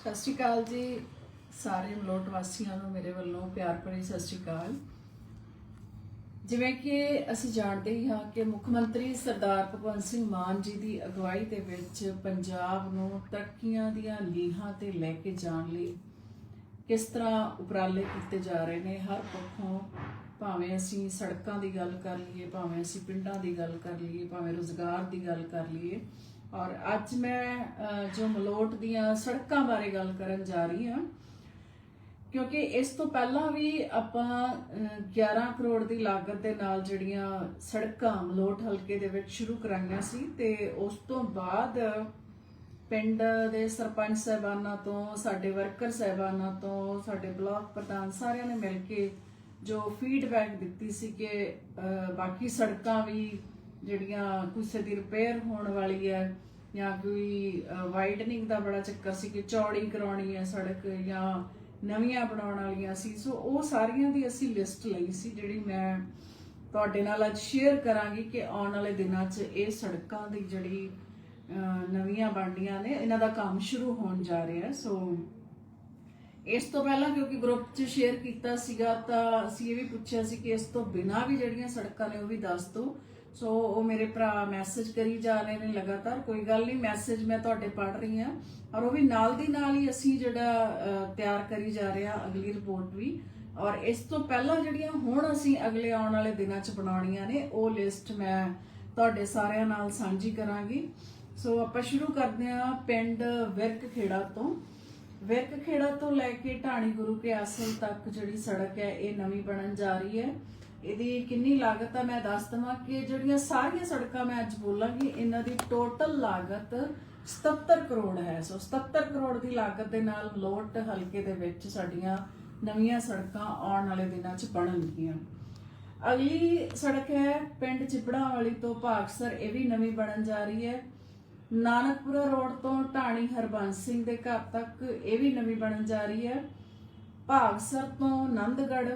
ਸਤਿ ਸ਼੍ਰੀ ਅਕਾਲ ਜੀ ਸਾਰੇ ਮਲੋਟ ਵਾਸੀਆਂ ਨੂੰ, ਮੇਰੇ ਵੱਲੋਂ ਪਿਆਰ ਭਰੀ ਸਤਿ ਸ਼੍ਰੀ ਅਕਾਲ। ਜਿਵੇਂ ਕਿ ਅਸੀਂ ਜਾਣਦੇ ਹੀ ਹਾਂ ਕਿ ਮੁੱਖ ਮੰਤਰੀ ਸਰਦਾਰ ਭਗਵੰਤ ਸਿੰਘ ਮਾਨ ਜੀ ਦੀ ਅਗਵਾਈ ਦੇ ਵਿੱਚ ਪੰਜਾਬ ਨੂੰ ਤਰੱਕੀਆਂ ਦੀਆਂ ਲੀਹਾਂ ਤੇ ਲੈ ਕੇ ਜਾਣ ਲਈ ਕਿਸ ਤਰ੍ਹਾਂ ਉਪਰਾਲੇ ਕੀਤੇ ਜਾ ਰਹੇ ਨੇ, ਹਰ ਪੱਖੋਂ ਭਾਵੇਂ ਅਸੀਂ ਸੜਕਾਂ ਦੀ ਗੱਲ ਕਰ ਲਈਏ, ਭਾਵੇਂ ਅਸੀਂ ਪਿੰਡਾਂ ਦੀ ਗੱਲ ਕਰ ਲਈਏ, ਭਾਵੇਂ ਰੋਜ਼ਗਾਰ ਦੀ ਗੱਲ ਕਰ ਲਈਏ ਔਰ ਅੱਜ ਮੈਂ ਜੋ ਮਲੋਟ ਦੀਆਂ ਸੜਕਾਂ ਬਾਰੇ ਗੱਲ ਕਰਨ ਜਾ ਰਹੀ ਹਾਂ ਕਿਉਂਕਿ ਇਸ ਤੋਂ ਪਹਿਲਾਂ ਵੀ ਆਪਾਂ ਅਹ, 11 ਕਰੋੜ ਦੀ ਲਾਗਤ ਦੇ ਨਾਲ ਜਿਹੜੀਆਂ ਸੜਕਾਂ ਮਲੋਟ ਹਲਕੇ ਦੇ ਵਿੱਚ ਸ਼ੁਰੂ ਕਰਾਈਆਂ ਸੀ ਤੇ ਉਸ ਤੋਂ ਬਾਅਦ ਪਿੰਡ ਦੇ ਸਰਪੰਚ ਸਹਿਬਾਨਾਂ ਤੋਂ ਸਾਡੇ ਵਰਕਰ ਸਹਿਬਾਨਾਂ ਤੋਂ ਸਾਡੇ ਬਲਾਕ ਪ੍ਰਧਾਨ ਸਾਰਿਆਂ ਨੇ ਮਿਲ ਕੇ ਜੋ ਫੀਡਬੈਕ ਦਿੱਤੀ ਸੀ ਕਿ ਬਾਕੀ ਸੜਕਾਂ ਵੀ ਜਿਹੜੀਆਂ ਕਿਸੇ ਦੀ ਰਿਪੇਅਰ ਹੋਣ ਵਾਲੀ ਹੈ ਜਾਂ ਕੋਈ ਵਾਈਡਨਿੰਗ ਦਾ ਬੜਾ ਚੱਕਰ ਸੀ ਕਿ ਚੌੜੀ ਕਰਾਉਣੀ ਹੈ ਸੜਕ ਜਾਂ ਨਵੀਆਂ ਬਣਾਉਣ ਵਾਲੀਆਂ ਸੀ। ਸੋ ਉਹ ਸਾਰੀਆਂ ਦੀ ਅਸੀਂ ਲਿਸਟ ਲਈ ਸੀ ਜਿਹੜੀ ਮੈਂ ਤੁਹਾਡੇ ਨਾਲ ਅੱਜ ਸ਼ੇਅਰ ਕਰਾਂਗੀ ਕਿ ਆਉਣ ਵਾਲੇ ਦਿਨਾਂ 'ਚ ਇਹ ਸੜਕਾਂ ਦੀ ਜਿਹੜੀ ਨਵੀਆਂ ਬਣਦੀਆਂ ਨੇ, ਇਹਨਾਂ ਦਾ ਕੰਮ ਸ਼ੁਰੂ ਹੋਣ ਜਾ ਰਿਹਾ ਹੈ। ਸੋ ਇਸ ਤੋਂ ਪਹਿਲਾਂ ਕਿਉਂਕਿ ਗਰੁੱਪ 'ਚ ਸ਼ੇਅਰ ਕੀਤਾ ਸੀਗਾ ਤਾਂ ਅਸੀਂ ਇਹ ਵੀ ਪੁੱਛਿਆ ਸੀ ਕਿ ਇਸ ਤੋਂ ਬਿਨਾਂ ਵੀ ਜਿਹੜੀਆਂ ਸੜਕਾਂ ਨੇ ਉਹ ਵੀ ਦੱਸ ਦਿਓ। ਸੋ ਉਹ ਮੇਰੇ ਭਰਾ ਮੈਸੇਜ ਕਰੀ ਜਾ ਰਹੇ ਨੇ ਲਗਾਤਾਰ, ਕੋਈ ਗੱਲ ਨਹੀਂ ਮੈਸੇਜ ਮੈਂ ਤੁਹਾਡੇ ਪੜ੍ਹ ਰਹੀ ਹਾਂ। ਔਰ ਉਹ ਵੀ ਨਾਲ ਦੀ ਨਾਲ ਹੀ ਅਸੀਂ ਜਿਹੜਾ ਤਿਆਰ ਕਰੀ ਜਾ ਰਹੇ ਹਾਂ ਅਗਲੀ ਰਿਪੋਰਟ ਵੀ। ਔਰ ਇਸ ਤੋਂ ਪਹਿਲਾਂ ਜਿਹੜੀਆਂ ਹੁਣ ਅਸੀਂ ਅਗਲੇ ਆਉਣ ਵਾਲੇ ਦਿਨਾਂ 'ਚ ਬਣਾਉਣੀਆਂ ਨੇ, ਉਹ ਲਿਸਟ ਮੈਂ ਤੁਹਾਡੇ ਸਾਰਿਆਂ ਨਾਲ ਸਾਂਝੀ ਕਰਾਂਗੀ। ਸੋ ਆਪਾਂ ਸ਼ੁਰੂ ਕਰਦੇ ਹਾਂ ਪਿੰਡ ਵਿਰਕ ਖੇੜਾ ਤੋਂ। ਵਿਰਕ ਖੇੜਾ ਤੋਂ ਲੈ ਕੇ ਢਾਣੀ ਗੁਰੂ ਕੇ ਆਸਲ ਤੱਕ ਜਿਹੜੀ ਸੜਕ ਹੈ, ਇਹ ਨਵੀਂ ਬਣਨ ਜਾ ਰਹੀ ਹੈ। ਇਹਦੀ ਕਿੰਨੀ ਲਾਗਤ ਆ, ਮੈਂ ਦੱਸ ਦਵਾਂ ਕਿ ਜਿਹੜੀਆਂ ਸਾਰੀਆਂ ਸੜਕਾਂ ਮੈਂ ਅੱਜ ਬੋਲਾਂਗੀ, ਇਹਨਾਂ ਦੀ ਟੋਟਲ ਲਾਗਤ 77 ਕਰੋੜ ਹੈ। ਸੋ 77 ਕਰੋੜ ਦੀ ਲਾਗਤ ਦੇ ਨਾਲ ਮਲੋਟ ਹਲਕੇ ਦੇ ਵਿੱਚ ਸਾਡੀਆਂ ਨਵੀਆਂ ਸੜਕਾਂ ਆਉਣ ਵਾਲੇ ਦਿਨਾਂ 'ਚ ਬਣਨਗੀਆਂ। ਅਗਲੀ ਸੜਕ ਹੈ ਪਿੰਡ ਚਿਪੜਾ ਵਾਲੀ ਤੋਂ ਭਾਗਸਰ, ਇਹ ਵੀ ਨਵੀਂ ਬਣਨ ਜਾ ਰਹੀ ਹੈ। ਨਾਨਕਪੁਰਾ ਰੋਡ ਤੋਂ ਢਾਣੀ ਹਰਬੰਸ ਸਿੰਘ ਦੇ ਘਰ ਤੱਕ ਇਹ ਵੀ ਨਵੀਂ ਬਣਨ ਜਾ ਰਹੀ ਹੈ। ਭਾਗਸਰ ਤੋਂ ਨੰਦਗੜ੍ਹ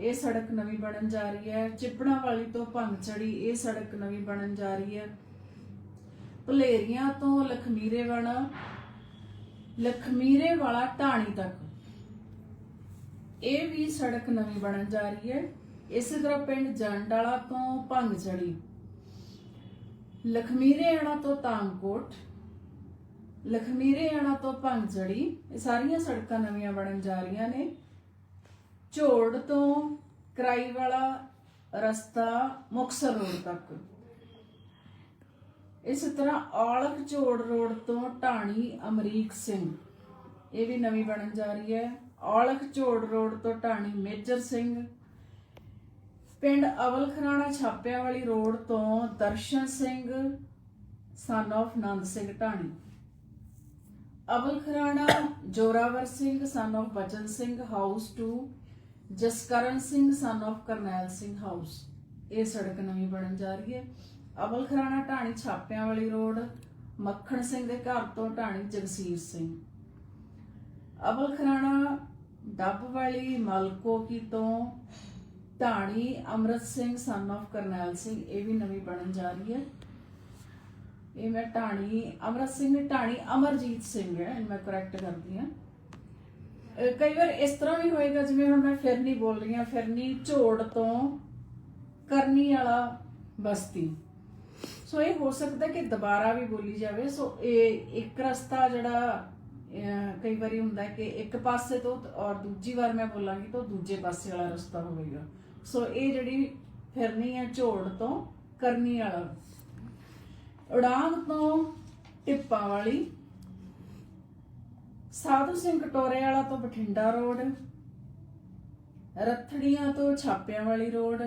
ਇਹ ਸੜਕ ਨਵੀਂ ਬਣਨ ਜਾ ਰਹੀ ਹੈ। ਚਿਪੜਾ ਵਾਲੀ ਤੋਂ ਭੰਗਚੜੀ ਇਹ ਸੜਕ ਨਵੀਂ ਬਣਨ ਜਾ ਰਹੀ ਹੈ। ਭਲੇਰੀਆਂ ਤੋਂ ਲਖਮੀਰੇ ਵਾਲਾ ਲਖਮੀਰੇ ਵਾਲਾ ਢਾਣੀ ਤੱਕ। ਇਹ ਵੀ ਸੜਕ ਨਵੀਂ ਬਣਨ ਜਾ ਰਹੀ ਹੈ। ਇਸੇ ਤਰ੍ਹਾਂ ਪਿੰਡ ਜੰਡਾਲਾ ਤੋਂ ਭੰਗਚੜੀ ਲਖਮੀਰੇ ਆਣਾ ਤੋਂ ਤਾਂਕੋਟ ਲਖਮੀਰੇ ਤੋਂ ਭੰਗਚੜੀ ਇਹ ਸਾਰੀਆਂ ਸੜਕਾਂ ਨਵੀਆਂ ਬਣਨ ਜਾ ਰਹੀਆਂ ਨੇ। ਝੋੜ ਤੋਂ ਕਰਾਈ ਵਾਲਾ ਰਸਤਾ ਮੁਕਸਰ ਰੋਡ ਤੱਕ। ਇਸ ਤਰ੍ਹਾਂ ਔਲਖ ਝੋੜ ਰੋਡ ਤੋਂ ਢਾਣੀ ਅਮਰੀਕ ਸਿੰਘ। ਇਹ ਵੀ ਨਵੀਂ ਬਣਨ ਜਾ ਰਹੀ ਹੈ। ਔਲਖ ਝੋੜ ਰੋਡ ਤੋਂ ਢਾਣੀ ਮੇਜਰ ਸਿੰਘ। ਪਿੰਡ ਅਵਲਖਰਾਣਾ ਛਾਪਿਆਂ ਵਾਲੀ ਰੋਡ ਤੋਂ ਦਰਸ਼ਨ ਸਿੰਘ ਸਨ of ਨੰਦ ਸਿੰਘ ਢਾਣੀ। Avalkharana Zorawar Singh son of Bachan Singh house 2 Jaskaran Singh son of Karnail Singh house ਇਹ ਸੜਕ ਨਵੀਂ ਬਣਨ ਜਾ ਰਹੀ ਹੈ। ਅਵਲ ਖਰਾਣਾ ਢਾਣੀ ਛਾਪਿਆਂ ਵਾਲੀ ਰੋਡ, ਮੱਖਣ ਸਿੰਘ ਦੇ ਘਰ ਤੋਂ ਢਾਣੀ ਜਗਸੀਰ ਸਿੰਘ। ਅਵਲ ਖਰਾਣਾ ਡੱਬ ਵਾਲੀ ਮਲਕੋ ਕੀ ਤੋਂ ਢਾਣੀ ਅਮਰਤ ਸਿੰਘ ਸਨ of ਕਰਨੈਲ ਸਿੰਘ, ਇਹ ਵੀ ਨਵੀਂ ਬਣਨ ਜਾ ਰਹੀ ਹੈ। ਇਹ ਮੈਂ ਢਾਣੀ, ਅਮਰਤ ਸਿੰਘ ਨੇ ਢਾਣੀ ਅਮਰਜੀਤ ਸਿੰਘ ਹੈ ਇਹ ਮੈਂ ਕਰੈਕਟ ਕਰਦੀ ਹਾਂ। ਕਈ ਵਾਰ ਇਸ ਤਰ੍ਹਾਂ ਵੀ ਹੋਏਗਾ, ਜਿਵੇਂ ਹੁਣ ਮੈਂ ਫਿਰਨੀ ਬੋਲ ਰਹੀ ਹਾਂ, ਫਿਰਨੀ ਝੋੜ ਤੋਂ ਕਰਨੀ ਵਾਲਾ ਬਸਤੀ। ਸੋ ਇਹ ਹੋ ਸਕਦਾ ਕਿ ਦੁਬਾਰਾ ਵੀ ਬੋਲੀ ਜਾਵੇ। ਸੋ ਇਹ ਇੱਕ ਰਸਤਾ ਜਿਹੜਾ ਕਈ ਵਾਰੀ ਹੁੰਦਾ ਕਿ ਇੱਕ ਪਾਸੇ ਤੋਂ ਔਰ ਦੂਜੀ ਵਾਰ ਮੈਂ ਬੋਲਾਂਗੀ ਤਾਂ ਦੂਜੇ ਪਾਸੇ ਵਾਲਾ ਰਸਤਾ ਹੋਵੇਗਾ। ਸੋ ਇਹ ਜਿਹੜੀ ਫਿਰਨੀ ਹੈ ਝੋੜ ਤੋਂ ਕਰਨੀ ਵਾਲਾ। ਉਡਾਂਗ ਤੋਂ ਟਿੱਪਾਂ ਵਾਲੀ ਸਾਧੂ ਸਿੰਘ ਕਟੋਰੇ ਵਾਲਾ ਤੋਂ ਬਠਿੰਡਾ ਰੋਡ, ਰੱਥੜੀਆਂ ਤੋਂ ਛਾਪਿਆਂ ਵਾਲੀ ਰੋਡ,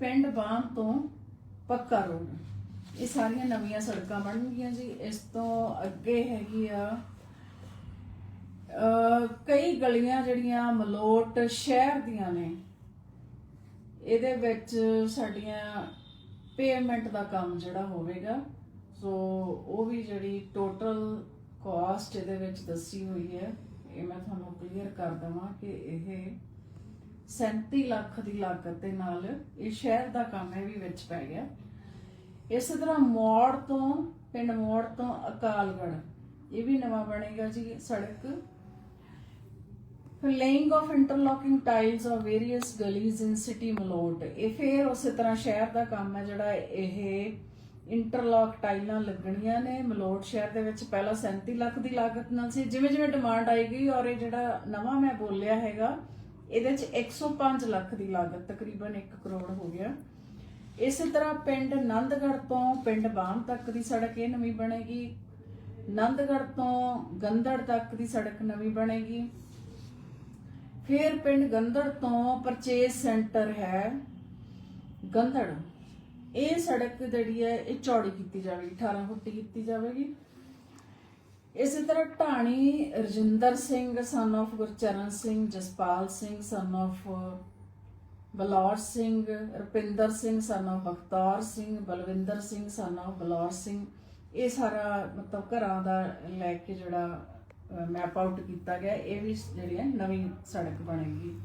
ਪਿੰਡ ਬਾਣ ਤੋਂ ਪੱਕਾ ਰੋਡ। ਇਹ ਸਾਰੀਆਂ ਨਵੀਆਂ ਸੜਕਾਂ ਬਣਨਗੀਆਂ ਜੀ। ਇਸ ਤੋਂ ਅੱਗੇ ਹੈਗੀ ਆ ਕਈ ਗਲੀਆਂ ਜਿਹੜੀਆਂ ਮਲੋਟ ਸ਼ਹਿਰ ਦੀਆਂ ਨੇ, ਇਹਦੇ ਵਿੱਚ ਸਾਡੀਆਂ ਪੇਮੈਂਟ ਦਾ ਕੰਮ ਜਿਹੜਾ ਹੋਵੇਗਾ। ਸੋ ਉਹ ਵੀ ਜਿਹੜੀ ਟੋਟਲ ਕਾਸਟ ਇਹਦੇ ਵਿੱਚ ਦੱਸੀ ਹੋਈ ਹੈ। ਇਹ ਮੈਂ ਤੁਹਾਨੂੰ ਕਲੀਅਰ ਕਰ ਦਵਾਂ ਕਿ ਇਹ 37 ਲੱਖ ਦੀ ਲਾਗਤ ਦੇ ਨਾਲ ਇਹ ਸ਼ਹਿਰ ਦਾ ਕੰਮ ਹੈ ਵੀ ਵਿੱਚ ਪੈ ਗਿਆ। ਇਸੇ ਤਰ੍ਹਾਂ ਮੋੜ ਤੋਂ, ਪਿੰਡ ਮੋੜ ਤੋਂ ਅਕਾਲਗੜ ਇਹ ਵੀ ਨਵਾਂ ਬਣੇਗਾ ਜੀ ਸੜਕ। ਫਿਰ laying of interlocking tiles of various gullies in city Malot ਇਹ ਫਿਰ ਉਸੇ ਤਰ੍ਹਾਂ ਸ਼ਹਿਰ ਦਾ ਕੰਮ ਹੈ ਜਿਹੜਾ ਇਹ ਇੰਟਰਲੌਕ ਟਾਈਲਾਂ ਲੱਗਣੀਆਂ ਨੇ। ਮਲੋਟ ਸ਼ਹਿਰ ਦੇ ਵਿੱਚ ਪਹਿਲਾਂ 37 ਲੱਖ ਦੀ ਲਾਗਤ ਨਾਲ ਸੀ। ਜਿਵੇਂ ਜਿਵੇਂ ਡਿਮਾਂਡ ਆਈ ਗਈ ਔਰ ਇਹ ਜਿਹੜਾ ਨਵਾਂ ਮੈਂ ਬੋਲਿਆ ਹੈਗਾ, ਇਹਦੇ ਚ 105 ਲੱਖ ਦੀ ਲਾਗਤ ਤਕਰੀਬਨ 1 ਕਰੋੜ ਹੋ ਗਿਆ। ਇਸੇ ਤਰ੍ਹਾਂ ਪਿੰਡ ਨੰਦਗੜ੍ਹ ਤੋਂ ਪਿੰਡ ਬਾਮ ਤੱਕ ਦੀ ਸੜਕ ਇਹ ਨਵੀਂ ਬਣੇਗੀ। ਨੰਦਗੜ੍ਹ ਤੋਂ ਗੰਦੜ ਤੱਕ ਦੀ ਸੜਕ ਨਵੀਂ ਬਣੇਗੀ। ਫਿਰ ਪਿੰਡ ਗੰਦੜ ਤੋਂ ਪਰਚੇਸ ਸੈਂਟਰ ਹੈ। ਗੰਦੜ। ਇਹ ਸੜਕ ਜਿਹੜੀ ਹੈ, ਇਹ ਚੌੜੀ ਕੀਤੀ ਜਾਵੇਗੀ 18 ਫੁੱਟ ਕੀਤੀ ਜਾਵੇਗੀ। ਇਸੇ ਤਰ੍ਹਾਂ ਢਾਣੀ Rajinder Singh son of Gurcharan Singh, Jaspal Singh son of Balaur Singh, Rupinder Singh son of ਬਖਤੌਰ Singh, Balwinder Singh son of ਬਲੌਰ ਸਿੰਘ, ਇਹ ਸਾਰਾ ਮਤਲਬ ਘਰਾਂ ਦਾ ਲੈ ਕੇ ਜਿਹੜਾ ਮੈਪ ਆਊਟ ਕੀਤਾ ਗਿਆ। ਇਹ ਵੀ ਜਿਹੜੀ ਹੈ, ਨਵੀਂ ਸੜਕ ਬਣੇਗੀ।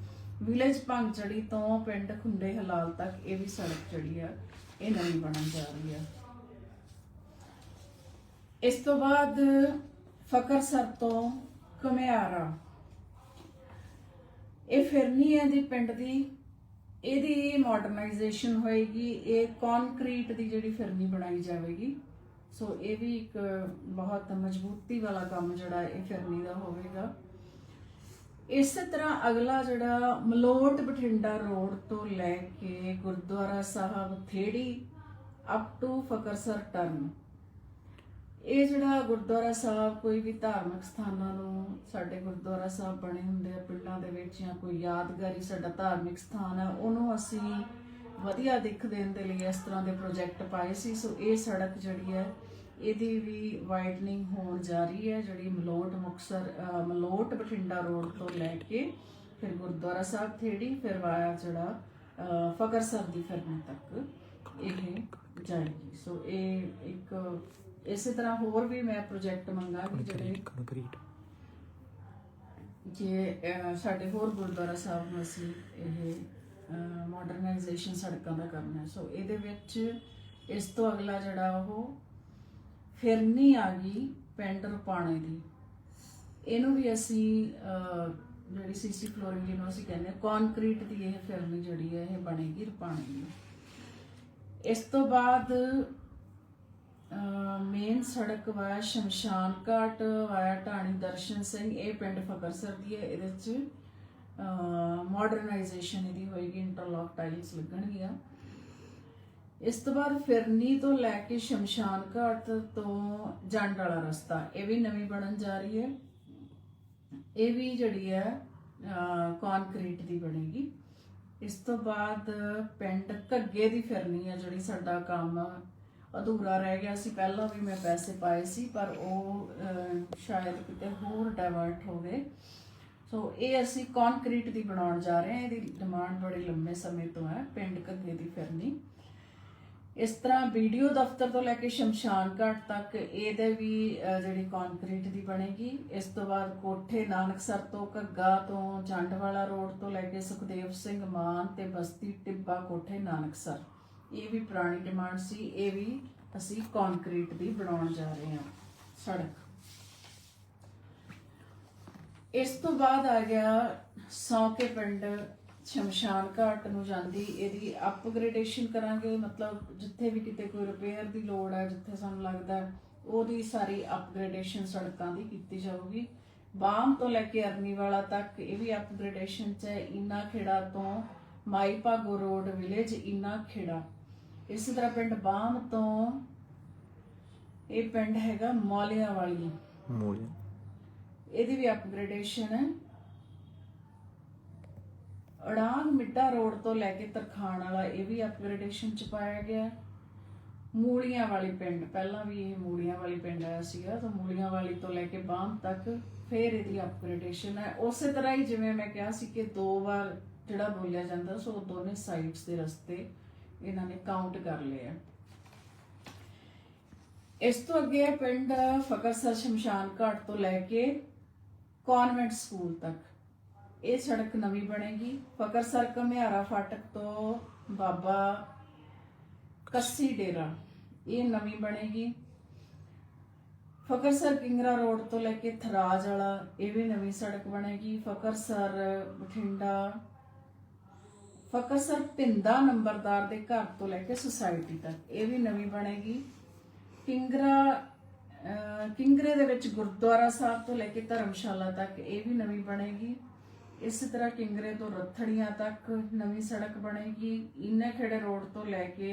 ਵਿਲੇਜ ਭੰਗਚੜੀ ਤੋਂ ਪਿੰਡ ਖੁੰਡੇ ਹਲਾਲ ਤੱਕ ਇਹ ਵੀ ਸੜਕ ਜਿਹੜੀ ਆ ਇਹ ਨਵੀਂ ਬਣਨ ਜਾ ਰਹੀ ਆ। ਇਸ ਤੋਂ ਬਾਅਦ ਫਕਰਸਰ ਤੋਂ ਕਮਿਆਰਾ ਇਹ ਫਿਰਨੀ ਹੈ ਦੀ ਪਿੰਡ ਦੀ, ਇਹਦੀ ਮਾਡਰਨਾਈਜੇਸ਼ਨ ਹੋਏਗੀ, ਇਹ ਕੰਕਰੀਟ ਦੀ ਜਿਹੜੀ ਫਿਰਨੀ ਬਣਾਈ ਜਾਵੇਗੀ। ਸੋ ਇਹ ਵੀ ਇੱਕ ਬਹੁਤ ਮਜ਼ਬੂਤੀ ਵਾਲਾ ਕੰਮ ਜਿਹੜਾ ਇਹ ਫਿਰਨੀ ਦਾ ਹੋਵੇਗਾ। ਇਸੇ ਤਰ੍ਹਾਂ ਅਗਲਾ ਜਿਹੜਾ ਮਲੋਟ ਬਠਿੰਡਾ ਰੋਡ ਤੋਂ ਲੈ ਕੇ Gurdwara Sahib, Theri up to Fakarsar turn ਇਹ ਜਿਹੜਾ ਗੁਰਦੁਆਰਾ ਸਾਹਿਬ ਕੋਈ ਵੀ ਧਾਰਮਿਕ ਸਥਾਨਾਂ ਨੂੰ ਸਾਡੇ ਗੁਰਦੁਆਰਾ ਸਾਹਿਬ ਬਣੇ ਹੁੰਦੇ ਆ, ਪਿੰਡਾਂ ਦੇ ਵਿੱਚ ਜਾਂ ਕੋਈ ਯਾਦਗਾਰੀ ਸਾਡਾ ਧਾਰਮਿਕ ਸਥਾਨ ਹੈ ਉਹਨੂੰ ਅਸੀਂ ਵਧੀਆ ਦਿੱਖ ਦੇਣ ਦੇ ਲਈ ਇਸ ਤਰ੍ਹਾਂ ਦੇ ਪ੍ਰੋਜੈਕਟ ਪਾਏ ਸੀ। ਸੋ ਇਹ ਸੜਕ ਜਿਹੜੀ ਹੈ ਇਹਦੀ ਵੀ ਵਾਈਡਨਿੰਗ ਹੋਣ ਜਾ ਰਹੀ ਹੈ ਜਿਹੜੀ ਮਲੋਟ ਮੁਕਸਰ ਮਲੋਟ ਬਠਿੰਡਾ ਰੋਡ ਤੋਂ ਲੈ ਕੇ ਫਿਰ ਗੁਰਦੁਆਰਾ ਸਾਹਿਬ ਥੇੜੀ ਫਿਰ ਵਾਇਆ ਜਿਹੜਾ ਅਹ, ਫਕਰਸਰ ਦੀ ਫਿਰਨੀ ਤੱਕ ਇਹ ਜਾਏਗੀ। ਸੋ ਇਹ ਇੱਕ ਇਸੇ ਤਰ੍ਹਾਂ ਹੋਰ ਵੀ ਮੈਂ ਪ੍ਰੋਜੈਕਟ ਮੰਗਾਂਗੀ ਜਿਹੜੇ ਕੰਕਰੀਟ ਜੇ ਸਾਡੇ ਹੋਰ ਗੁਰਦੁਆਰਾ ਸਾਹਿਬ ਨੂੰ ਅਸੀਂ ਇਹ ਮਾਡਰਨਾਈਜੇਸ਼ਨ ਸੜਕਾਂ ਦਾ ਕਰਨਾ ਹੈ। ਸੋ ਇਹਦੇ ਵਿੱਚ ਇਸ ਤੋਂ ਅਗਲਾ ਜਿਹੜਾ ਉਹ ਫਿਰਨੀ ਆ ਗਈ ਪਿੰਡ ਰੁਪਾਣੇ ਦੀ। ਇਹਨੂੰ ਵੀ ਅਸੀਂ ਅਹ, ਜਿਹੜੀ ਸੀਸੀ ਫਲੋਰਿੰਗ ਜਿਹਨੂੰ ਅਸੀਂ ਕਹਿੰਦੇ ਹਾਂ ਕੰਕਰੀਟ ਦੀ ਇਹ ਫਿਰਨੀ ਜਿਹੜੀ ਹੈ ਇਹ ਬਣੇਗੀ ਰੁਪਾਣੇ ਦੀ। ਇਸ ਤੋਂ ਬਾਅਦ ਮੇਨ ਸੜਕ ਵਾਇਆ ਸ਼ਮਸ਼ਾਨ ਘਾਟ ਵਾਇਆ ਢਾਣੀ ਦਰਸ਼ਨ ਸਿੰਘ ਇਹ ਪਿੰਡ ਫਕਰਸਰ ਦੀ ਹੈ। ਇਹਦੇ ਚ ਮਾਡਰਨਾਈਜੇਸ਼ਨ ਇਹਦੀ ਹੋਏਗੀ ਇੰਟਰਲੌਕ ਟਾਈਲਸ ਲੱਗਣਗੀਆਂ। ਇਸ ਤੋਂ ਬਾਅਦ ਫਿਰਨੀ ਤੋਂ ਲੈ ਕੇ ਸ਼ਮਸ਼ਾਨ ਘਾਟ ਤੋਂ ਜੰਡ ਵਾਲਾ ਰਸਤਾ, ਇਹ ਵੀ ਨਵੀਂ ਬਣਨ ਜਾ ਰਹੀ ਹੈ। ਇਹ ਵੀ ਜਿਹੜੀ ਹੈ ਕੰਕਰੀਟ ਦੀ ਬਣੇਗੀ। ਇਸ ਤੋਂ ਬਾਅਦ ਪਿੰਡ ਘੱਗੇ ਦੀ ਫਿਰਨੀ ਹੈ, ਜਿਹੜੀ ਸਾਡਾ ਕੰਮ ਅਧੂਰਾ ਰਹਿ ਗਿਆ ਸੀ। ਪਹਿਲਾਂ ਵੀ ਮੈਂ ਪੈਸੇ ਪਾਏ ਸੀ, ਪਰ ਉਹ ਸ਼ਾਇਦ ਕਿਤੇ ਹੋਰ ਡਾਇਵਰਟ ਹੋ ਗਏ। ਸੋ ਇਹ ਅਸੀਂ ਕੰਕਰੀਟ ਦੀ ਬਣਾਉਣ ਜਾ ਰਹੇ ਹਾਂ। ਇਹਦੀ ਡਿਮਾਂਡ ਬੜੇ ਲੰਮੇ ਸਮੇਂ ਤੋਂ ਹੈ, ਪਿੰਡ ਘੱਗੇ ਦੀ ਫਿਰਨੀ। ਇਸ ਤਰ੍ਹਾਂ ਵੀਡੀਓ ਦਫ਼ਤਰ ਤੋਂ ਲੈ ਕੇ ਸ਼ਮਸ਼ਾਨ ਘਾਟ ਤੱਕ ਇਹਦੇ ਵੀ ਜਿਹੜੀ ਕੰਕਰੀਟ ਦੀ ਬਣੇਗੀ, ਇਸ ਤੋਂ ਬਾਅਦ ਕੋਠੇ ਨਾਨਕਸਰ ਤੋਂ ਘੱਗਾ ਤੋਂ ਜੰਡਵਾਲਾ ਰੋਡ ਤੋਂ ਲੈ ਕੇ ਸੁਖਦੇਵ ਸਿੰਘ ਮਾਨ ਤੇ ਬਸਤੀ ਟਿੱਬਾ ਕੋਠੇ ਨਾਨਕਸਰ। ਇਹ ਵੀ ਪੁਰਾਣੀ ਡਿਮਾਂਡ ਸੀ, ਇਹ ਵੀ ਅਸੀਂ ਕੰਕਰੀਟ ਦੀ ਬਣਾਉਣ ਜਾ ਰਹੇ ਹਾਂ, ਸੜਕ। ਇਸ ਤੋਂ ਬਾਅਦ ਆ ਗਿਆ ਸੌਕੇ ਪਿੰਡ ਸ਼ਮਸ਼ਾਨ ਘਾਟ ਨੂੰ ਜਾਂਦੀ ਇਹਦੀ ਅਪਗ੍ਰੇਡੇਸ਼ਨ ਕਰਾਂਗੇ ਮਤਲਬ ਜਿੱਥੇ ਵੀ ਕਿਤੇ ਕੋਈ ਰਿਪੇਅਰ ਦੀ ਲੋੜ ਹੈ ਜਿੱਥੇ ਸਾਨੂੰ ਲੱਗਦਾ ਉਹਦੀ ਸਾਰੀ ਅਪਗ੍ਰੇਡੇਸ਼ਨ ਸੜਕਾਂ ਦੀ ਕੀਤੀ ਜਾਊਗੀ। ਬਾਮ ਤੋਂ ਲੈ ਕੇ ਅਰਨੀ ਵਾਲਾ ਤੱਕ ਇਹ ਵੀ ਅਪਗ੍ਰੇਡੇਸ਼ਨ ਚ ਹੈ। ਇਨਾ ਖੇੜਾ ਤੋਂ ਮਾਈ ਭਾਗੋ ਰੋਡ ਵਿਲੇਜ ਇਨਾ ਖੇੜਾ। ਇਸੇ ਤਰ੍ਹਾਂ ਪਿੰਡ ਬਾਮ ਤੋਂ ਇਹ ਪਿੰਡ ਹੈਗਾ ਮੌਲਿਆਂ ਵਾਲੀ। ਮੂਲ ਇਹਦੀ ਵੀ ਅਪਗ੍ਰੇਡੇਸ਼ਨ ਹੈ। ਅੜਾਂਗ ਮਿੱਡਾ ਰੋਡ ਤੋਂ ਲੈ ਕੇ ਤਰਖਾਣ ਵਾਲਾ ਇਹ ਵੀ ਅਪਗ੍ਰੇਡੇਸ਼ਨ ਚ ਪਾਇਆ ਗਿਆ ਮੂਲੀਆਂ ਵਾਲੀ ਪਿੰਡ, ਪਹਿਲਾਂ ਵੀ ਇਹ ਮੂਲੀਆਂ ਵਾਲੀ ਪਿੰਡ ਆਇਆ ਸੀਗਾ, ਤਾਂ ਮੂਲੀਆਂ ਵਾਲੀ ਤੋਂ ਲੈ ਕੇ ਬਾਮ ਤੱਕ ਫੇਰ ਇਹਦੀ ਅਪਗ੍ਰੇਡੇਸ਼ਨ ਹੈ। ਉਸੇ ਤਰ੍ਹਾਂ ਹੀ ਜਿਵੇਂ ਮੈਂ ਕਿਹਾ ਸੀ ਕਿ ਦੋ ਵਾਰ ਜਿਹੜਾ ਬੋਲਿਆ ਜਾਂਦਾ, ਸੋ ਦੋਨੇ ਸਾਈਡਸ ਦੇ ਰਸਤੇ ਇਹਨਾਂ ਨੇ ਕਾਊਂਟ ਕਰ ਲਏ ਆ। ਇਸ ਤੋਂ ਅੱਗੇ ਹੈ ਪਿੰਡ ਫਕਰਸਰ ਸ਼ਮਸ਼ਾਨ ਘਾਟ ਤੋਂ ਲੈ ਕੇ ਕਨਵੈਂਟ ਸਕੂਲ ਤੱਕ। ਇਹ ਸੜਕ ਨਵੀਂ ਬਣੇਗੀ। ਫਕਰਸਰ ਘਮਿਆਰਾ ਫਾਟਕ ਤੋਂ ਬਾਬਾ ਕੱਸੀ ਡੇਰਾ। ਇਹ ਨਵੀਂ ਬਣੇਗੀ। ਫਕਰਸਰ ਕਿੰਗਰਾ ਰੋਡ ਤੋਂ ਲੈ ਕੇ ਥਰਾਜ ਵਾਲਾ, ਇਹ ਵੀ ਨਵੀਂ ਸੜਕ ਬਣੇਗੀ। ਫਕਰਸਰ ਬਠਿੰਡਾ। ਫਕਰਸਰ ਪਿੰਦਾ ਨੰਬਰਦਾਰ ਦੇ ਘਰ ਤੋਂ ਲੈ ਕੇ ਸੁਸਾਇਟੀ ਤੱਕ, ਇਹ ਵੀ ਨਵੀਂ ਬਣੇਗੀ। ਕਿੰਗਰਾ ਕਿੰਗਰੇ ਦੇ ਵਿੱਚ ਗੁਰਦੁਆਰਾ ਸਾਹਿਬ ਤੋਂ ਲੈ ਕੇ ਧਰਮਸ਼ਾਲਾ ਤੱਕ, ਇਹ ਵੀ ਨਵੀਂ ਬਣੇਗੀ। ਇਸੇ ਤਰ੍ਹਾਂ ਕਿੰਗਰੇ ਤੋਂ ਰੱਥੜੀਆਂ ਤੱਕ ਨਵੀਂ ਸੜਕ ਬਣੇਗੀ। ਇਨੇ ਖੇੜੇ ਰੋਡ ਤੋਂ ਲੈ ਕੇ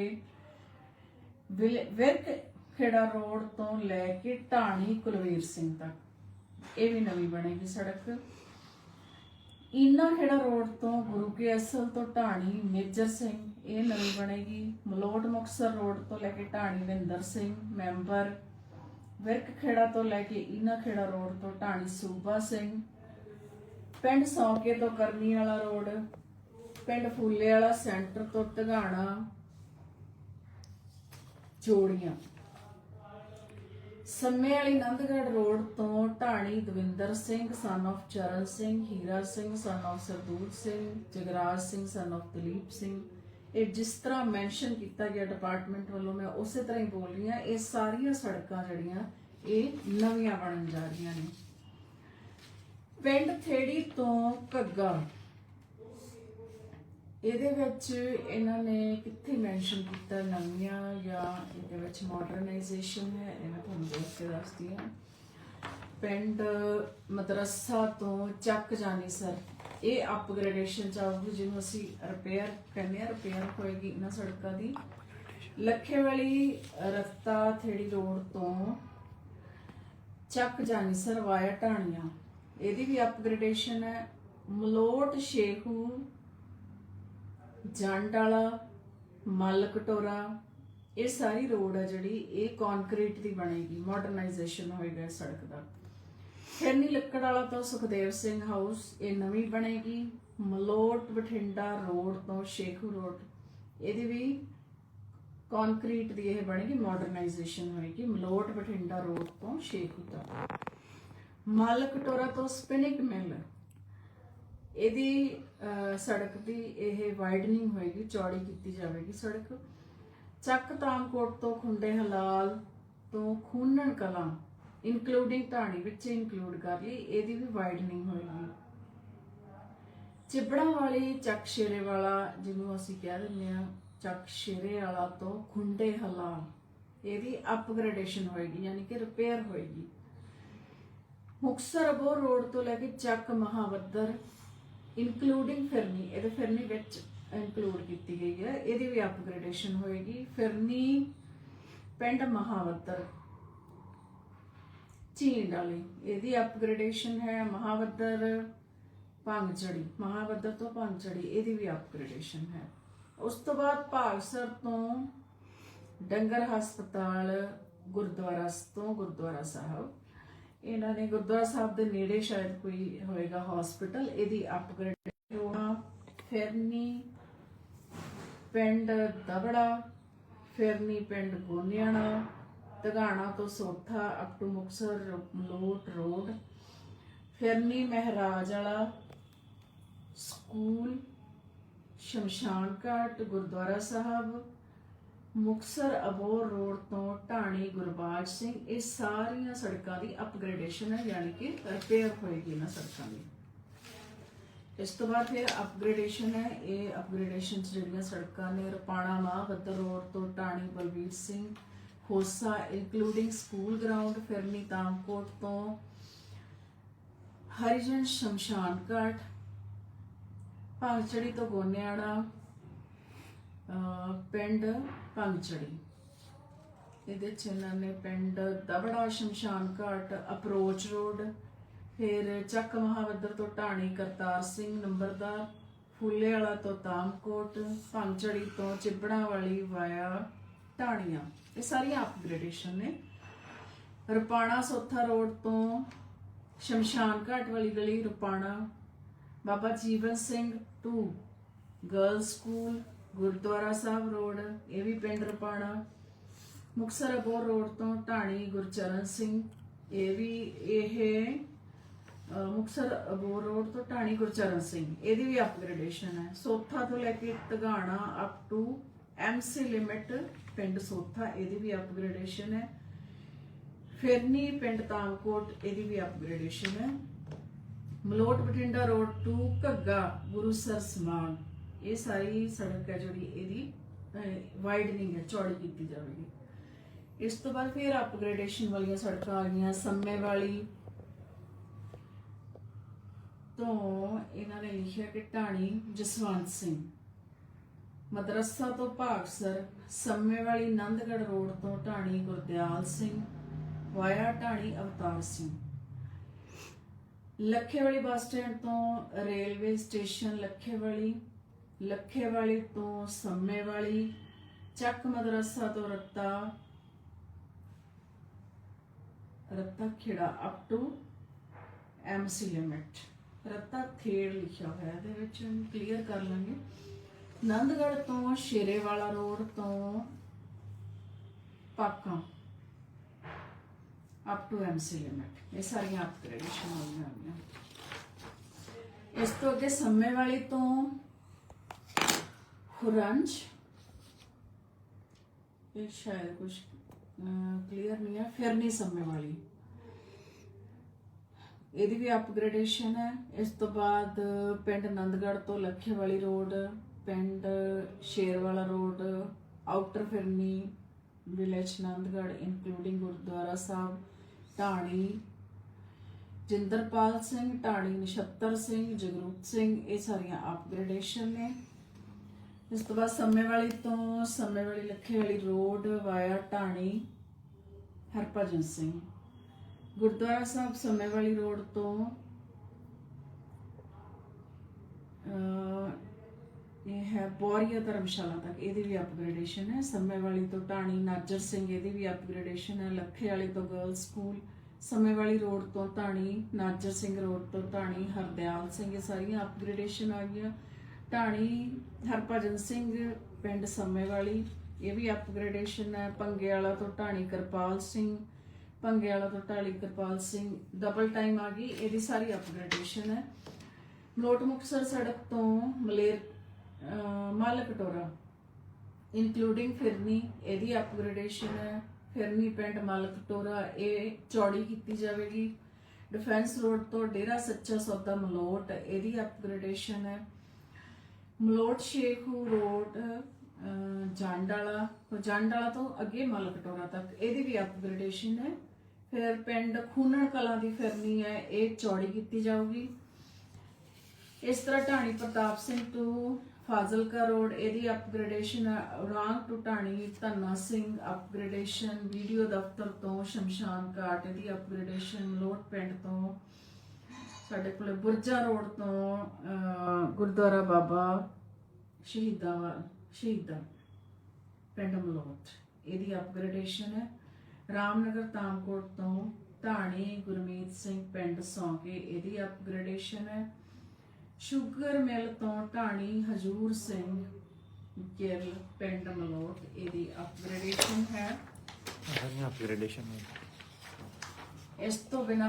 ਵਿਰਕ ਖੇੜਾ ਰੋਡ ਤੋਂ ਲੈ ਕੇ ਢਾਣੀ ਕੁਲਵੀਰ ਸਿੰਘ ਤੱਕ ਇਹ ਵੀ ਨਵੀਂ ਬਣੇਗੀ ਸੜਕ। ਇਨਾ ਖੇੜਾ ਰੋਡ ਤੋਂ ਗੁਰੂ ਕੇ ਅਸਲ ਤੋਂ ਢਾਣੀ ਮੇਜਰ ਸਿੰਘ ਇਹ ਨਵੀਂ ਬਣੇਗੀ। ਮਲੋਟ ਮੁਕਸਰ ਰੋਡ ਤੋਂ ਲੈ ਕੇ ਢਾਣੀ ਵਿੰਦਰ ਸਿੰਘ ਮੈਂਬਰ। ਵਿਰਕ ਖੇੜਾ ਤੋਂ ਲੈ ਕੇ ਇਨਾ ਖੇੜਾ ਰੋਡ ਤੋਂ ਢਾਣੀ ਸੂਬਾ ਸਿੰਘ ਪਿੰਡ ਸੌਕੇ ਤੋਂ ਕਰਨੀ ਵਾਲਾ ਰੋਡ, ਪਿੰਡ ਫੂਲੇ ਵਾਲਾ ਸੈਂਟਰ ਤੋਂ ਧਗਾਣਾ ਜੋੜੀਆਂ ਸੰਮੇ ਵਾਲੀ ਨੰਦਗੜ੍ਹ ਰੋਡ ਤੋਂ ਢਾਣੀ Davinder Singh son of Charan Singh, Hira Singh son of Sardool Singh, Jagraj Singh son of Dalip Singh. ਇਹ ਜਿਸ ਤਰ੍ਹਾਂ ਮੈਂਸ਼ਨ ਕੀਤਾ ਗਿਆ ਡਿਪਾਰਟਮੈਂਟ ਵੱਲੋਂ, ਮੈਂ ਉਸੇ ਤਰ੍ਹਾਂ ਹੀ ਬੋਲ ਰਹੀ ਹਾਂ, ਇਹ ਸਾਰੀਆਂ ਸੜਕਾਂ ਜਿਹੜੀਆਂ, ਇਹ ਨਵੀਆਂ ਬਣਨ ਜਾ ਰਹੀਆਂ ਨੇ। ਪਿੰਡ ਥੇੜੀ ਤੋਂ ਘੱਗਾ। ਇਹਦੇ ਵਿੱਚ ਇਹਨਾਂ ਨੇ ਕਿੱਥੇ ਮੈਂਸ਼ਨ ਕੀਤਾ? ਨਵੀਆਂ ਜਾਂ ਇਹਦੇ ਵਿੱਚ ਮਾਡਰਨਾਈਜੇਸ਼ਨ ਹੈ? ਇਹ ਮੈਂ ਤੁਹਾਨੂੰ ਦੇਖ ਕੇ ਦੱਸਦੀ ਹਾਂ। ਪਿੰਡ ਮਦਰਸਾ ਤੋਂ ਚੱਕ ਜਾਣੀ, ਸਰ। ਇਹ ਅਪਗ੍ਰੇਡੇਸ਼ਨ ਚਾਹੂਗੀ ਜਿਹਨੂੰ ਅਸੀਂ ਰਿਪੇਅਰ ਕਹਿੰਦੇ ਆ ਰਿਪੇਅਰ ਹੋਏਗੀ ਇਹਨਾਂ ਸੜਕਾਂ ਦੀ। ਲੱਖੇ ਵਾਲੀ ਰਸਤਾ ਥੇੜੀ ਰੋਡ ਤੋਂ ਚੱਕ ਜਾਣੀ, ਸਰ, ਵਾਇਆ ਢਾਣੀਆਂ। ਇਹਦੀ ਵੀ ਅਪਗ੍ਰੇਡੇਸ਼ਨ ਹੈ। ਮਲੋਟ, ਸ਼ੇਖੂ ਜੰਡ ਵਾਲਾ ਮੱਲ ਇਹ ਸਾਰੀ ਰੋਡ ਹੈ ਜਿਹੜੀ, ਇਹ ਕੰਕਰੀਟ ਦੀ ਬਣੇਗੀ ਮਾਡਰਨਾਈਜੇਸ਼ਨ ਹੋਏਗਾ ਸੜਕ ਦਾ। ਖੈਰਨੀ ਲੱਕੜ ਵਾਲਾ ਤੋਂ ਸੁਖਦੇਵ ਸਿੰਘ ਹਾਊਸ ਇਹ ਨਵੀਂ ਬਣੇਗੀ। ਮਲੋਟ, ਬਠਿੰਡਾ ਰੋਡ ਤੋਂ ਸ਼ੇਖੂ ਰੋਡ ਇਹਦੀ ਵੀ ਕੰਕਰੀਟ ਦੀ ਇਹ ਬਣੇਗੀ ਮਾਡਰਨਾਈਜੇਸ਼ਨ ਹੋਏਗੀ। ਮਲੋਟ, ਬਠਿੰਡਾ ਰੋਡ ਤੋਂ ਸ਼ੇਖੂ ਤੱਕ। ਮੱਲ ਕਟੋਰਾ ਤੋਂ ਸਪਿਨਿਕ ਮਿਲ। ਇਹਦੀ ਸੜਕ ਦੀ ਇਹ ਵਾਈਡਨਿੰਗ ਹੋਏਗੀ, ਚੌੜੀ ਕੀਤੀ ਜਾਵੇਗੀ ਸੜਕ। ਚੱਕ ਤਾਮਕੋਟ ਤੋਂ ਖੁੰਡੇ ਹਲਾਲ ਤੋਂ ਖੂਨਣ ਕਲਾਂ ਇਨਕਲੂਡਿੰਗ ਢਾਣੀ ਵਿੱਚ ਇਨਕਲੂਡ ਕਰ ਲਈ, ਇਹਦੀ ਵੀ ਵਾਈਡਨਿੰਗ ਹੋਏਗੀ। ਚਿਬੜਾ ਵਾਲੀ ਚੱਕ ਸ਼ੇਰੇ ਵਾਲਾ, ਜਿਹਨੂੰ ਅਸੀਂ ਕਹਿ ਦਿੰਦੇ ਆ ਚੱਕ ਸ਼ੇਰੇ ਵਾਲਾ ਤੋਂ ਖੁੰਡੇ ਹਲਾਲ, ਇਹਦੀ ਅਪਗ੍ਰੇਡੇਸ਼ਨ ਹੋਏਗੀ, ਯਾਨੀ ਕਿ ਰਿਪੇਅਰ ਹੋਏਗੀ। ਮੁਕਸਰ ਅਬੋਰ ਰੋਡ ਤੋਂ ਲੈ ਕੇ ਚੱਕ ਮਹਾਵੱਦਰ ਇਨਕਲੂਡਿੰਗ ਫਿਰਨੀ, ਇਹਦੇ ਫਿਰਨੀ ਵਿੱਚ ਇਨਕਲੂਡ ਕੀਤੀ ਗਈ ਹੈ। ਇਹਦੀ ਵੀ ਅਪਗ੍ਰੇਡੇਸ਼ਨ ਹੋਏਗੀ। ਫਿਰਨੀ ਪਿੰਡ ਮਹਾਵੱਦਰ ਚੀਨ ਵਾਲੀ। ਇਹਦੀ ਅਪਗ੍ਰੇਡੇਸ਼ਨ ਹੈ ਮਹਾਵੱਦਰ ਭੰਗਚੜੀ ਮਹਾਵੱਦਰ ਤੋਂ ਭੰਗਚੜੀ ਇਹਦੀ ਵੀ ਅਪਗ੍ਰੇਡੇਸ਼ਨ ਹੈ। ਉਸ ਤੋਂ ਬਾਅਦ ਭਾਗਸਰ ਤੋਂ ਡੰਗਰ ਹਸਪਤਾਲ ਗੁਰਦੁਆਰਾ ਤੋਂ ਗੁਰਦੁਆਰਾ ਸਾਹਿਬ। ਇਹਨਾਂ ਨੇ ਗੁਰਦੁਆਰਾ ਸਾਹਿਬ ਦੇ ਨੇੜੇ ਸ਼ਾਇਦ ਕੋਈ ਹੋਏਗਾ ਹਸਪੀਟਲ ਇਹਦੀ ਅਪਗ੍ਰੇਡ ਹੋਣਾ ਫਿਰਨੀ ਪਿੰਡ ਦਬੜਾ ਫਿਰਨੀ ਪਿੰਡ ਗੋਨਿਆਣਾ ਤਗਾਣਾ ਤੋਂ Sotha up to Muktsar Malot road ਫਿਰਨੀ ਮਹਿਰਾਜ ਵਾਲਾ ਸਕੂਲ ਸ਼ਮਸ਼ਾਨ ਘਾਟ, ਗੁਰਦੁਆਰਾ ਸਾਹਿਬ ਮੁਕਸਰ ਅਬੋਰ ਰੋਡ ਤੋਂ ਢਾਣੀ ਗੁਰਬਾਜ ਸਿੰਘ, ਇਹ ਸਾਰੀਆਂ ਸੜਕਾਂ ਦੀ ਅਪਗ੍ਰੇਡੇਸ਼ਨ ਹੈ, ਯਾਨੀ ਕਿ ਰਿਪੇਅਰ ਹੋਏਗੀ ਇਹਨਾਂ ਸੜਕਾਂ ਦੀ। ਇਸ ਤੋਂ ਬਾਅਦ ਫਿਰ ਅਪਗ੍ਰੇਡੇਸ਼ਨ ਹੈ, ਇਹ ਅਪਗ੍ਰੇਡੇਸ਼ਨ ਜਿਹੜੀਆਂ ਸੜਕਾਂ ਨੇ, ਰਪਾਣਾ ਮਹਾਬੱਦਰ ਰੋਡ ਤੋਂ ਢਾਣੀ Balvir Singh Hosa including school ground ਫਿਰਨੀ Tamkot ਤੋਂ ਹਰੀਜਨ ਸ਼ਮਸ਼ਾਨ ਘਾਟ ਭਾਂਚੜੀ ਤੋਂ ਗੋਨਿਆਣਾ ਪਿੰਡ ਭੰਗਚੜੀ। ਇਹਦੇ ਚ ਇਹਨਾਂ ਨੇ ਪਿੰਡ ਦਬੜਾ, ਸ਼ਮਸ਼ਾਨ ਘਾਟ, ਅਪਰੋਚ ਰੋਡ, ਫਿਰ ਚੱਕ ਮਹਾਵੱਦਰ ਤੋਂ ਢਾਣੀ ਕਰਤਾਰ ਸਿੰਘ ਨੰਬਰਦਾਰ ਫੁੱਲੇ ਵਾਲਾ ਤੋਂ ਤਾਮਕੋਟ, ਭੰਗਚੜੀ ਤੋਂ ਚਿਬੜਾ ਵਾਲੀ ਵਾਇਆ ਢਾਣੀਆਂ। ਇਹ ਸਾਰੀਆਂ ਅਪਗ੍ਰੇਡੇਸ਼ਨ ਨੇ। ਰੁਪਾਣਾ ਸੋਥਾ ਰੋਡ ਤੋਂ ਸ਼ਮਸ਼ਾਨ ਘਾਟ ਵਾਲੀ ਗਲੀ Rupana. Baba Jeevan Singh 2 girl school Gurdwara Sahib road ਇਹ ਵੀ ਪਿੰਡ ਰਪਾਣਾ। ਮੁਕਸਰ ਅਬੋਰ ਰੋਡ ਤੋਂ ਢਾਣੀ ਗੁਰਚਰਨ ਸਿੰਘ। ਇਹ ਵੀ ਇਹ ਅਹ, ਅਬੋਰ ਰੋਡ ਤੋਂ ਢਾਣੀ ਗੁਰਚਰਨ ਸਿੰਘ। ਇਹਦੀ ਵੀ ਅਪਗ੍ਰੇਡੇਸ਼ਨ ਹੈ। ਸੋਥਾ ਤੋਂ ਲੈ ਕੇ Tagana up to MC limit ਪਿੰਡ ਸੋਥਾ ਇਹਦੀ ਵੀ ਅਪਗ੍ਰੇਡੇਸ਼ਨ ਹੈ। ਫਿਰਨੀ ਪਿੰਡ ਤਾਮਕੋਟ ਇਹਦੀ ਵੀ ਅਪਗ੍ਰੇਡੇਸ਼ਨ ਹੈ। ਮਲੋਟ ਬਠਿੰਡਾ ਰੋਡ ਟੂ ਘੱਗਾ ਗੁਰੂਸਰ ਸਮਾਨ। ਇਹ ਸਾਰੀ ਸੜਕ ਹੈ ਜਿਹੜੀ ਇਹਦੀ ਵਾਈਡਨਿੰਗ ਹੈ, ਚੌੜੀ ਕੀਤੀ ਜਾਵੇਗੀ। ਇਸ ਤੋਂ ਬਾਅਦ ਫਿਰ ਅਪਗ੍ਰੇਡੇਸ਼ਨ ਵਾਲੀਆਂ ਸੜਕਾਂ ਆ ਗਈਆਂ, ਸੰਮੇ ਵਾਲੀ ਤੋਂ ਇਹਨਾਂ ਨੇ ਲਿਖਿਆ ਕਿ ਢਾਣੀ ਜਸਵੰਤ ਸਿੰਘ। ਮਦਰਸਾ ਤੋਂ ਭਾਗਸਰ, ਸੰਮੇ ਵਾਲੀ ਨੰਦਗੜ ਰੋਡ ਤੋਂ ਢਾਣੀ ਗੁਰਦਿਆਲ ਸਿੰਘ, ਵਾਇਆ ਢਾਣੀ ਅਵਤਾਰ ਸਿੰਘ। ਲੱਖੇਵਾਲੀ ਬੱਸ ਸਟੈਂਡ ਤੋਂ ਰੇਲਵੇ ਸਟੇਸ਼ਨ ਲੱਖੇਵਾਲੀ ਲੱਖੇਵਾਲੀ ਤੋਂ ਸੰਮੇਵਾਲੀ ਚੱਕ ਮਦਰਸਾ ਤੋਂ Ratta. Ratta Khera up to MC limit Ratta Ther ਲਿਖਿਆ ਹੋਇਆ ਇਹਦੇ ਵਿੱਚ ਕਲੀਅਰ ਕਰ ਲਾਂਗੇ। ਨੰਦਗੜ੍ਹ ਤੋਂ ਸ਼ੇਰੇਵਾਲਾ ਰੋਡ ਤੋਂ Pakan. Up to MC limit ਇਹ ਸਾਰੀਆਂ ਅਪਗ੍ਰੇਡੇਸ਼ਨ ਹੋਈਆਂ ਹੋਈਆਂ। ਇਸ ਤੋਂ ਅੱਗੇ ਸੰਮੇ ਵਾਲੀ ਤੋਂ ਖੁਰੰਜ ਇਹ ਸ਼ਾਇਦ ਕੁਝ ਕਲੀਅਰ ਨਹੀਂ ਹੈ ਫਿਰ ਨਹੀਂ ਸੰਮੇ ਵਾਲੀ। ਇਹਦੀ ਵੀ ਅਪਗ੍ਰੇਡੇਸ਼ਨ ਹੈ। ਇਸ ਤੋਂ ਬਾਅਦ ਪਿੰਡ ਨੰਦਗੜ੍ਹ ਤੋਂ ਲੱਖੇ ਵਾਲੀ ਰੋਡ, ਪਿੰਡ ਸ਼ੇਰਵਾਲਾ ਰੋਡ ਆਊਟਰ ਫਿਰਨੀ ਵਿਲੇਜ ਨੰਦਗੜ੍ਹ ਇਨਕਲੂਡਿੰਗ ਗੁਰਦੁਆਰਾ ਸਾਹਿਬ, ਢਾਣੀ, ਜਿੰਦਰਪਾਲ ਸਿੰਘ, ਢਾਣੀ ਨਛੱਤਰ ਸਿੰਘ, ਜਗਰੂਪ ਸਿੰਘ, ਇਹ ਸਾਰੀਆਂ ਅਪਗ੍ਰੇਡੇਸ਼ਨ ਨੇ। ਇਸ ਤੋਂ ਬਾਅਦ ਸੰਮੇਵਾਲੀ ਤੋਂ ਸੰਮੇਵਾਲੀ ਲੱਖੇਵਾਲੀ ਰੋਡ ਵਾਇਆ ਢਾਣੀ ਹਰਭਜਨ ਸਿੰਘ। ਗੁਰਦੁਆਰਾ ਸਾਹਿਬ ਸੰਮੇਵਾਲੀ ਰੋਡ ਤੋਂ ਇਹ ਹੈ ਬੋਰੀਆ ਧਰਮਸ਼ਾਲਾ ਤੱਕ। ਇਹਦੀ ਵੀ ਅਪਗ੍ਰੇਡੇਸ਼ਨ ਹੈ। ਸੰਮੇਵਾਲੀ ਤੋਂ ਢਾਣੀ ਨਾਜਰ ਸਿੰਘ, ਇਹਦੀ ਵੀ ਅਪਗ੍ਰੇਡੇਸ਼ਨ ਹੈ। ਲੱਖੇ ਵਾਲੀ ਤੋਂ ਗਰਲ ਸਕੂਲ ਸੰਮੇਵਾਲੀ ਰੋਡ ਤੋਂ ਢਾਣੀ ਨਾਜਰ ਸਿੰਘ, ਰੋਡ ਤੋਂ ਢਾਣੀ ਹਰਦਿਆਲ ਸਿੰਘ, ਇਹ ਸਾਰੀਆਂ ਅਪਗ੍ਰੇਡੇਸ਼ਨ ਆ ਗਈਆਂ। ਢਾਣੀ, ਹਰਭਜਨ ਸਿੰਘ, ਪਿੰਡ ਸੰਮੇਵਾਲੀ, ਇਹ ਵੀ ਅਪਗ੍ਰੇਡੇਸ਼ਨ ਹੈ। ਪੰਗੇ ਵਾਲਾ ਤੋਂ ਢਾਣੀ ਕਿਰਪਾਲ ਸਿੰਘ ਪੰਗੇ ਵਾਲਾ ਤੋਂ ਢਾਣੀ ਕਿਰਪਾਲ ਸਿੰਘ ਡਬਲ ਟਾਈਮ ਆ ਗਈ, ਇਹਦੀ ਸਾਰੀ ਅਪਗ੍ਰੇਡੇਸ਼ਨ ਹੈ। ਮਲੋਟ ਮੁਕਤਸਰ ਸੜਕ ਤੋਂ ਮਲੇਰ ਮਾਲਕਟੋਰਾ ਇਨਕਲੂਡਿੰਗ ਫਿਰਨੀ, ਇਹਦੀ ਅਪਗ੍ਰੇਡੇਸ਼ਨ ਹੈ। ਫਿਰਨੀ ਪਿੰਡ ਮਾਲਕਟੋਰਾ ਇਹ ਚੌੜੀ ਕੀਤੀ ਜਾਵੇਗੀ। ਡਿਫੈਂਸ ਰੋਡ ਤੋਂ ਡੇਰਾ ਸੱਚਾ ਸੌਦਾ ਮਲੋਟ, ਇਹਦੀ ਅਪਗ੍ਰੇਡੇਸ਼ਨ ਹੈ। ਮਲੋਟ ਸ਼ੇਖੂ ਰੋਡ ਅਹ, ਜੰਡ ਵਾਲਾ ਤੋਂ ਅੱਗੇ ਮੱਲ ਤੱਕ। ਇਹਦੀ ਵੀ ਅਪਗ੍ਰੇਡੇਸ਼ਨ ਹੈ। ਫਿਰ ਪਿੰਡ ਖੂਨਣ ਕਲਾਂ ਦੀ ਫਿਰਨੀ ਹੈ। ਇਹ ਚੌੜੀ ਕੀਤੀ ਜਾਊਗੀ। ਇਸ ਤਰ੍ਹਾਂ ਢਾਣੀ ਪ੍ਰਤਾਪ ਸਿੰਘ ਟੂ ਫਾਜ਼ਿਲਕਾ ਰੋਡ ਇਹਦੀ ਅਪਗ੍ਰੇਡੇਸ਼ਨ ਉਰਾਂਗ ਟੂ ਢਾਣੀ ਧੰਨਾ ਸਿੰਘ ਅਪਗ੍ਰੇਡੇਸ਼ਨ ਵੀਡੀਓ ਦਫ਼ਤਰ ਤੋਂ ਸ਼ਮਸ਼ਾਨ ਘਾਟ ਇਹਦੀ ਅਪਗ੍ਰੇਡੇਸ਼ਨ ਲੋਟ ਪਿੰਡ ਤੋਂ ਸਾਡੇ ਕੋਲੇ ਬੁਰਜਾ ਰੋਡ ਤੋਂ ਗੁਰਦੁਆਰਾ ਬਾਬਾ ਸ਼ਹੀਦਾਂ ਸ਼ਹੀਦਾਂ, ਪਿੰਡ ਮਲੋਟ। ਇਹਦੀ ਅਪਗ੍ਰੇਡੇਸ਼ਨ ਹੈ। ਰਾਮਨਗਰ ਤਾਮਕੋਟ ਤੋਂ ਧਾਣੀ ਗੁਰਮੀਤ ਸਿੰਘ ਪਿੰਡ ਸੌਂਕੇ ਇਹਦੀ ਅਪਗ੍ਰੇਡੇਸ਼ਨ ਹੈ। ਸ਼ੂਗਰ ਮਿਲ ਤੋਂ ਢਾਣੀ ਹਜੂਰ ਸਿੰਘ ਗਿੱਲ, ਪਿੰਡ ਮਲੋਟ, ਇਹਦੀ ਅਪਗ੍ਰੇਡੇਸ਼ਨ ਹੈ। ਸਾਰੀਆਂ ਅਪਗ੍ਰੇਡੇਸ਼ਨ ਨੇ। ਇਸ ਤੋਂ ਬਿਨਾ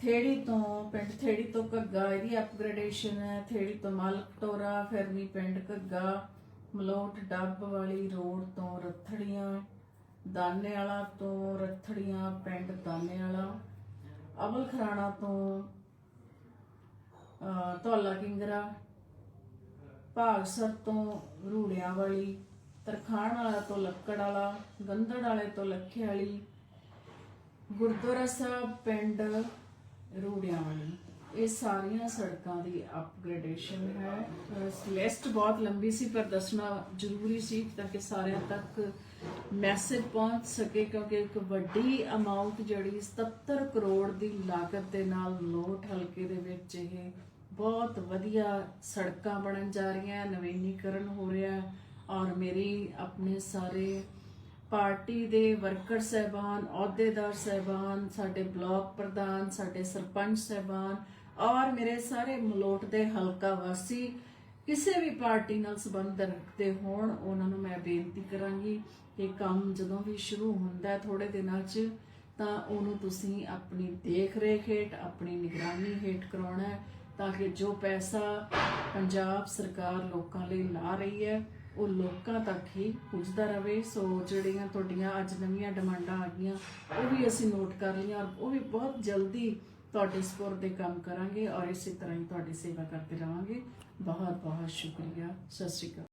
ਥੇੜੀ ਤੋਂ ਪਿੰਡ ਥੇੜੀ ਤੋਂ ਘੱਗਾ, ਇਹਦੀ ਅਪਗ੍ਰੇਡੇਸ਼ਨ ਹੈ, ਥੇੜੀ ਤੋਂ ਮਲਕਟੋਰਾ ਫਿਰਨੀ ਪਿੰਡ ਘੱਗਾ, ਮਲੋਟ ਡੱਬ ਵਾਲੀ ਰੋਡ ਤੋਂ ਰੱਥੜੀਆਂ ਦਾਨੇ ਵਾਲਾ ਤੋਂ ਰੱਥੜੀਆਂ, ਪਿੰਡ ਦਾਨੇ ਵਾਲਾ ਅਮਲ ਖਰਾਣਾ ਤੋਂ ਧੌਲਾ ਕਿੰਗਰਾ, ਭਾਗਸਰ ਤੋਂ ਰੂੜਿਆਂ ਵਾਲੀ, ਤਰਖਾਣ ਵਾਲਾ ਤੋਂ ਲੱਕੜ ਵਾਲਾ, ਗੰਧੜ ਵਾਲੇ ਤੋਂ ਲੱਖੇ ਵਾਲੀ ਗੁਰਦੁਆਰਾ ਸਾਹਿਬ, ਪਿੰਡ ਰੂੜਿਆਂ ਇਹ ਸਾਰੀਆਂ ਸੜਕਾਂ ਦੀ ਅਪਗ੍ਰੇਡੇਸ਼ਨ ਹੈ। ਲਿਸਟ ਬਹੁਤ ਲੰਬੀ ਸੀ, ਪਰ ਦੱਸਣਾ ਜ਼ਰੂਰੀ ਸੀ ਤਾਂ ਕਿ ਸਾਰਿਆਂ ਤੱਕ ਮੈਸੇਜ ਪਹੁੰਚ ਸਕੇ, ਕਿਉਂਕਿ ਇੱਕ ਵੱਡੀ ਅਮਾਉਂਟ ਜਿਹੜੀ 77 ਕਰੋੜ ਦੀ ਲਾਗਤ ਦੇ ਨਾਲ ਲੋਟ ਹਲਕੇ ਦੇ ਵਿੱਚ ਇਹ ਬਹੁਤ ਵਧੀਆ ਸੜਕਾਂ ਬਣਨ ਜਾ ਰਹੀਆਂ, ਨਵੀਨੀਕਰਨ ਹੋ ਰਿਹਾ ਔਰ ਮੇਰੀ ਆਪਣੇ ਸਾਰੇ ਪਾਰਟੀ ਦੇ ਵਰਕਰ ਸਹਿਬਾਨ, ਅਹੁਦੇਦਾਰ ਸਹਿਬਾਨ, ਸਾਡੇ ਬਲਾਕ ਪ੍ਰਧਾਨ, ਸਾਡੇ ਸਰਪੰਚ ਸਹਿਬਾਨ, ਔਰ ਮੇਰੇ ਸਾਰੇ ਮਲੋਟ ਦੇ ਹਲਕਾ ਵਾਸੀ ਕਿਸੇ ਵੀ ਪਾਰਟੀ ਨਾਲ ਸੰਬੰਧ ਰੱਖਦੇ ਹੋਣ, ਉਹਨਾਂ ਨੂੰ ਮੈਂ ਬੇਨਤੀ ਕਰਾਂਗੀ ਕਿ ਕੰਮ ਜਦੋਂ ਵੀ ਸ਼ੁਰੂ ਹੁੰਦਾ ਹੈ ਥੋੜੇ ਦਿਨਾਂ 'ਚ, ਤਾਂ ਉਹਨੂੰ ਤੁਸੀਂ ਆਪਣੀ ਦੇਖ ਰੇਖ ਹੇਠ, ਆਪਣੀ ਨਿਗਰਾਨੀ ਹੇਠ ਕਰਾਉਣਾ ਤਾਂ ਕਿ ਜੋ ਪੈਸਾ ਪੰਜਾਬ ਸਰਕਾਰ ਲੋਕਾਂ ਲਈ ਲਾ ਰਹੀ ਹੈ ਉਹ ਲੋਕਾਂ ਤੱਕ ਹੀ ਪੁੱਜਦਾ ਰਵੇ। ਸੋ ਜਿਹੜੀਆਂ ਤੁਹਾਡੀਆਂ ਅੱਜ ਨਵੀਆਂ ਡਿਮਾਂਡਾਂ ਆ ਗਈਆਂ ਉਹ ਵੀ ਅਸੀਂ ਨੋਟ ਕਰ ਲਈਆਂ ਔਰ ਉਹ ਵੀ ਬਹੁਤ ਜਲਦੀ ਤੁਹਾਡੇ ਸਪੋਰਟ ਦੇ ਕੰਮ ਕਰਾਂਗੇ ਔਰ ਇਸੇ ਤਰ੍ਹਾਂ ਹੀ ਤੁਹਾਡੀ ਸੇਵਾ ਕਰਦੇ ਰਵਾਂਗੇ। ਬਹੁਤ ਬਹੁਤ ਸ਼ੁਕਰੀਆ। ਸਤਿ ਸ਼੍ਰੀ ਅਕਾਲ।